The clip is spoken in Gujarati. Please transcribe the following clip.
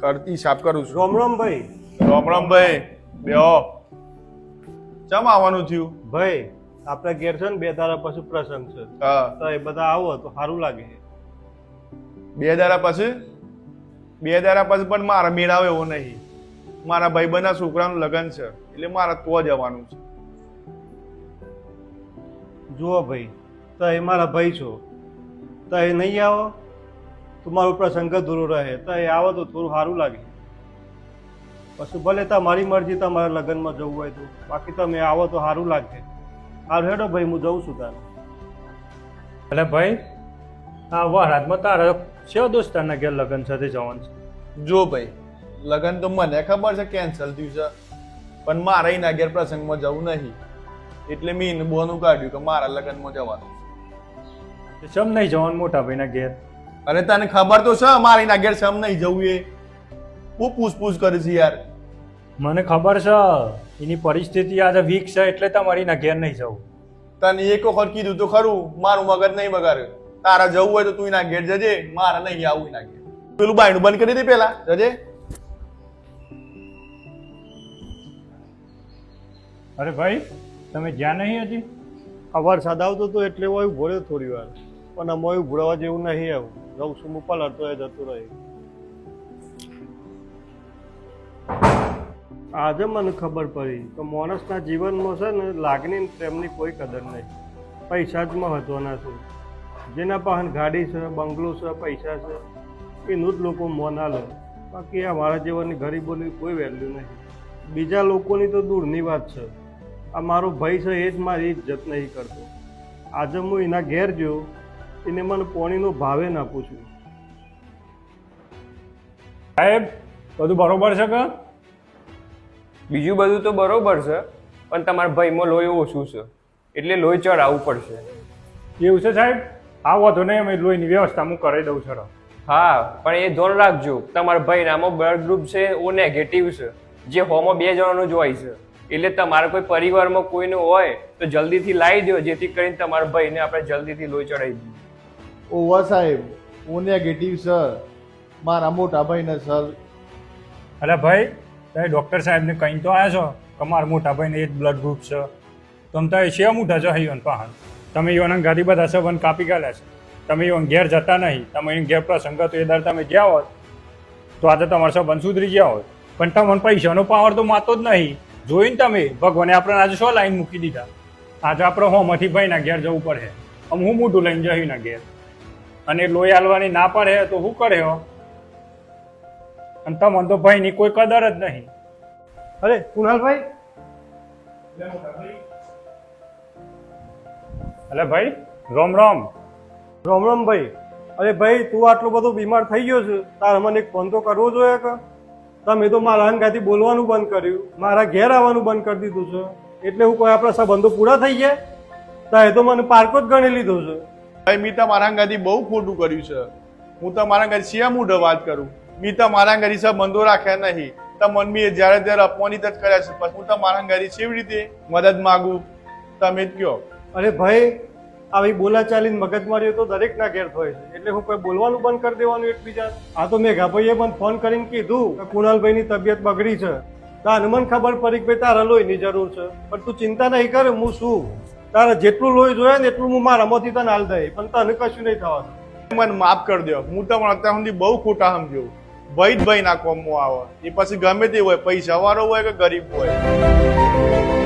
કરતી સાફ કરું છું. રોમ રોમ ભાઈ રોમ રોમ ભાઈ બેહો. ચમ આવવાનું થયું? ભાઈ આપણે ઘેર છે ને બે દાડા પછી પ્રસંગ છે. હા. તો એ બધા આવો તો સારું લાગે. બે દાડા પછી? બે દાડા પછી પણ મારા મેળાવે એવો નહીં. મારા ભાઈબંધના છોકરાનું લગ્ન છે એટલે મારે તો જવાનું છે. જુઓ ભાઈ તો એ મારા ભાઈ છો. તો એ નહીં આવો? તો ઉપર પ્રસંગ અધૂરો રહે તો એ આવો તો થોડું સારું લાગે. પછી ભલે તમારી મરજી તમારા લગ્નમાં જવું હોય તો બાકી તમે આવો તો સારું લાગે. સારું હેડો ભાઈ હું જઉં છું તારે. એટલે ભાઈ આ વરાતમાં તારા દોસ્ત દોસ્તારના ઘેર લગ્ન સાથે જવાનું છે. જો ભાઈ લગ્ન તો મને ખબર છે કેન્સલ થયું છે. પણ મારે એના ઘેર પ્રસંગમાં જવું નહીં. એટલે મેં બોનું કાઢ્યું કે મારા લગ્નમાં જવાનું છે. ચમ નહીં જવાનું મોટા ભાઈના ઘેર? અને તને ખબર તો છે મારી એના ઘેર સમ નહીં જવું એ. હું પૂછપૂછ કરે છે યાર. મને ખબર છે એની પરિસ્થિતિ આજે વીક છે એટલે તમારી ના ઘેર નહીં જવું. તને એક વખત કીધું તો ખરું મારું મગજ નહીં મગર તારા જવું હોય તો તું એના ઘેર જજે મારે નહીં આવું એના ઘેર. પેલું બાયણું બંધ કરી દે પેલા જજે. અરે ભાઈ તમે જ્યાં નહીં હજી? આ વરસાદ આવતો તો એટલે હું આવ્યું ભોળ્યો થોડી વાર પણ અમારું ભૂળવા જેવું નહીં આવું. જઉં છું, હું પલટતો એ જતું રહે. આજે મને ખબર પડી કે માણસના જીવનમાં છે ને, લાગણી પ્રેમની કોઈ કદર નહીં. પૈસા જ મહત્વના છે. જેના પાસે ગાડી છે, બંગલો છે, પૈસા છે, એનું જ લોકો મોં ના લે બાકી આ મારા જેવાની ગરીબોની કોઈ વેલ્યુ નહીં. બીજા લોકોની તો દૂરની વાત છે. આ મારો ભાઈ છે, એ જ મારી ઇજ્જત નહીં કરતો. આજે હું એના ઘેર ગયો એને મને પોણીનો ભાવે ના પૂછવું સાહેબ બધું બરોબર છે કે? બીજું બધું તો બરોબર છે પણ તમારા ભાઈમાં લોહી ઓછું છે એટલે લોહી ચડાવવું પડશે. એવું છે સાહેબ? આ વાંધો નહીં અમે લોહીની વ્યવસ્થા હું કરી દઉં છું હા પણ એ ધોરણ રાખજો તમારા ભાઈનામાં બ્લડ ગ્રુપ છે ઓ નેગેટિવ છે જે હોમાં બે જણાનું જ હોય છે. એટલે તમારા કોઈ પરિવારમાં કોઈનું હોય તો જલ્દીથી લાવી દો જેથી કરીને તમારા ભાઈને આપણે જલ્દીથી લોહી ચડાવી દઈએ. ઓવા સાહેબ, હું નેગેટિવ સર મારા મોટા ભાઈને સર અરે ભાઈ, તમે ડૉક્ટર સાહેબને કहीं તો આવ્યા છો કે મારા મોટા ભાઈને એ જ બ્લડ ગ્રુપ છે. તમે તો છે ઉઠા છો હૈયોન પહાણ? તમે યોના ગાડી બધા સંબંધ કાપી ગયા છે. તમે યોન ઘેર જતા નહીં, તમે એને ઘેર પ્રસંગ હતો, એ દર તમે ગયા હોત, તો આજે તમારા સંબંધ સુધરી ગયા હોત. પણ તમને પૈસાનો પાવર તો માતો જ નહીં. જોઈને તમે ભગવાને આપણને આજે શું લાઈન મૂકી દીધા. આજે આપણે હોમાંથી ભાઈના ઘેર જવું પડે. આમ હું મોટું લઈને જઈ ઘેર. અને લોહી હાલવાની ના પડે તો શું કરે હો? અને તમને તો ભાઈની કોઈ કદર જ નહીં. અરે કુણાલભાઈ? અરે ભાઈ રોમ રોમ. રોમ રોમ ભાઈ. અરે ભાઈ તું આટલું બધું બીમાર થઈ ગયો છે. તારે મને એક ફોન તો કરવો જોઈએ કે? તમે તો મારા અંગાથી બોલવાનું બંધ કર્યું. મારા ઘેર આવવાનું બંધ કરી દીધું છે. એટલે હું કોઈ આપણા સંબંધો પૂરા થઈ ગયા? એ તો મને પાર્કો જ ગણી લીધો છે. ભાઈ મારાંગાથી બહુ ખોટું કર્યું છે. હું તમારા ઘરે શિયા મૂઢ વાત કરું? મીતા મારા ઘરે અંગાથી સંબંધો રાખ્યા નહીં. તો મમ્મીએ જ્યારે ત્યારે અપમાનિત જ કર્યા છે. પછી હું તમારા ઘરે કેવી રીતે મદદ માગું? તમે જ કહો. અરે ભાઈ, આવી બોલાચાલી ને મગજમારીઓ તો દરેકના ઘેર થાય છે. એટલે હું કોઈ બોલવાનું બંધ કરી દેવાનું એકબીજા આ તો મેઘાભાઈએ પણ ફોન કરીને કીધું કે કુણાલભાઈની તબિયત બગડી છે. તો હનુમાન ખબર પડી કે તારા લોહીની જરૂર છે. પણ તું ચિંતા નહીં કરે, હું શું? તારે જેટલું લોહી જોઈએ ને એટલું હું મારામાંથી તને હાલ દઈ પણ તને કશું નહીં થવાનું. મને માફ કરી દો. હું તમને અત્યાર સુધી બહુ ખોટા સમજ્યો ભાઈ જ ભાઈ ના કોમો આવે. એ પછી ગમે તે હોય, પૈસા વાળો હોય કે ગરીબ હોય.